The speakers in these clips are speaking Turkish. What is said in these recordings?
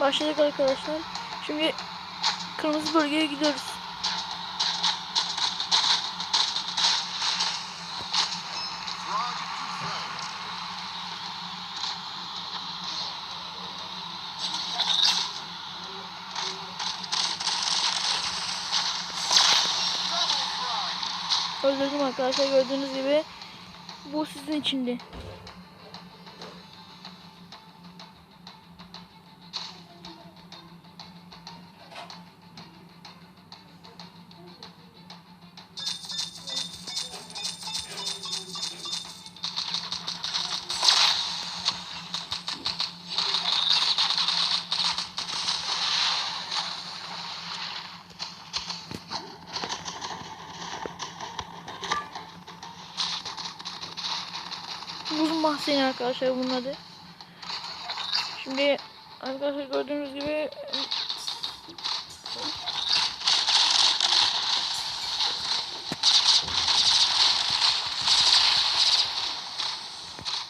Başladık arkadaşlar. Şimdi kırmızı bölgeye gidiyoruz. Öldürdüm arkadaşlar gördüğünüz gibi. Bu sizin içindi. Buz mahzeni arkadaşlar bunun adı. Şimdi arkadaşlar gördüğünüz gibi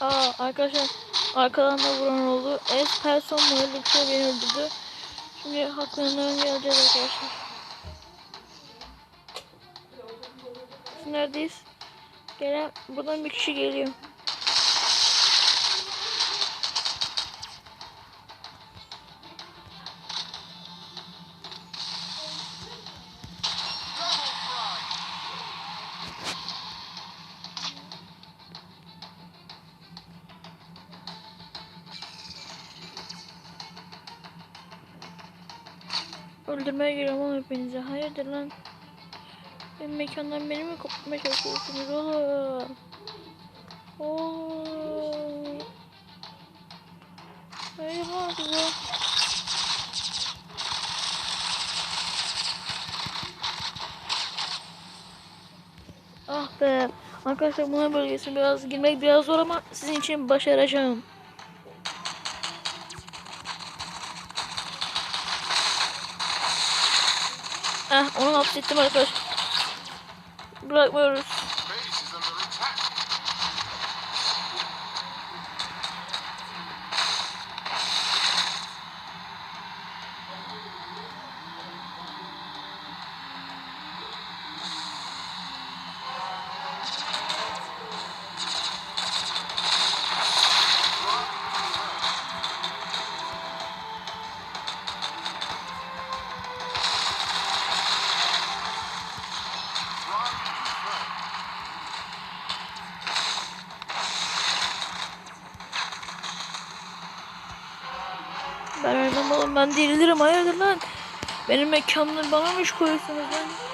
Aa arkadaşlar arkadan da vuran oldu. Es person mu öyle bir şey beni öldürdü. Şimdi haklarından geleceğiz arkadaşlar. Biz neredeyiz? Gelen buradan bir kişi geliyor. Öldürmeye geliyorum oğlum hepinizi. Hayırdır lan? Benim mekandan beni mi kopmaya çalışıyorsunuz oğlum? Oğlum. Hayır lan size. Ah be. Arkadaşlar buna bölgesi biraz girmek biraz zor ama sizin için başaracağım. Ah onu hapsettim arkadaşlar. Bırakmıyoruz. Ben ölmem oğlum ben dirilirim hayırdır lan. Benim mekanımı bana mı koyuyorsunuz lan?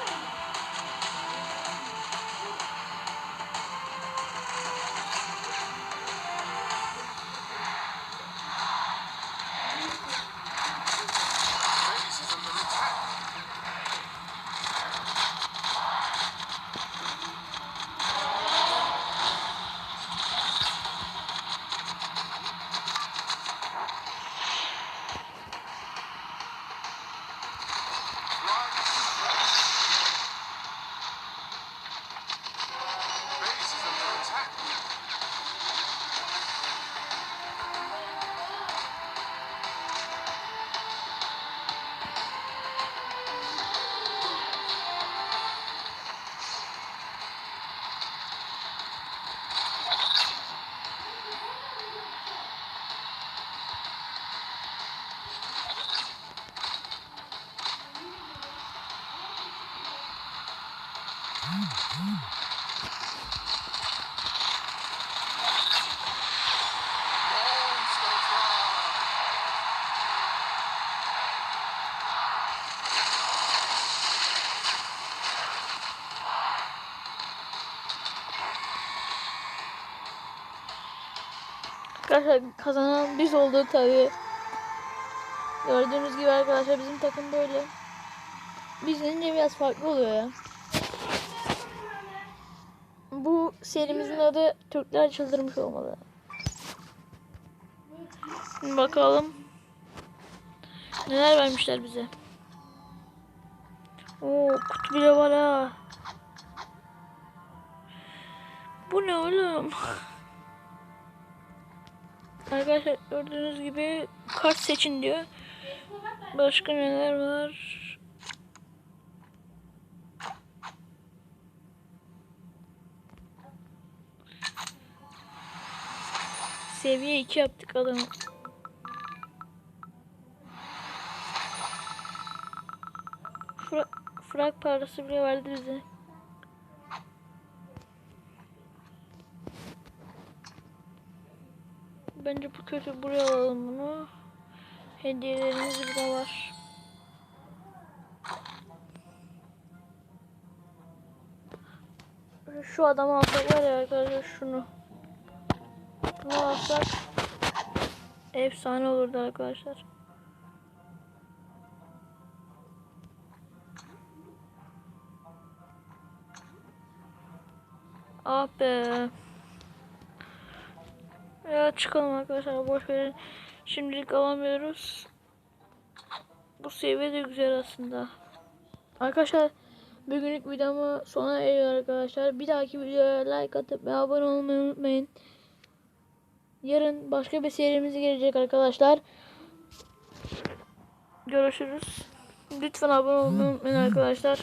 Arkadaşlar kazanan biz olduk tabi. Gördüğünüz gibi arkadaşlar bizim takım böyle. Biz gelince biraz farklı oluyor ya. Bu serimizin adı Türkler Çıldırmış olmalı. Bakalım. Neler vermişler bize. Oo kutu bile var ha. Bu ne oğlum? Arkadaşlar gördüğünüz gibi kart seçin diyor. Başka neler var? Seviye 2 yaptık adamı. Fra frag parası bile verdi bize. Bence bu kötü. Buraya alalım bunu. Hediyelerimiz burada var. Şu adamı alsak var ya arkadaşlar şunu. Bunu alsak efsane olurdu arkadaşlar. Ah be. Ya çıkalım arkadaşlar boş verin. Şimdilik alamıyoruz. Bu seviye de güzel aslında. Arkadaşlar bugünlük videomu sona eriyor arkadaşlar. Bir dahaki videoya like atıp ve abone olmayı unutmayın. Yarın başka bir serimiz gelecek arkadaşlar. Görüşürüz. Lütfen abone olmayı unutmayın arkadaşlar.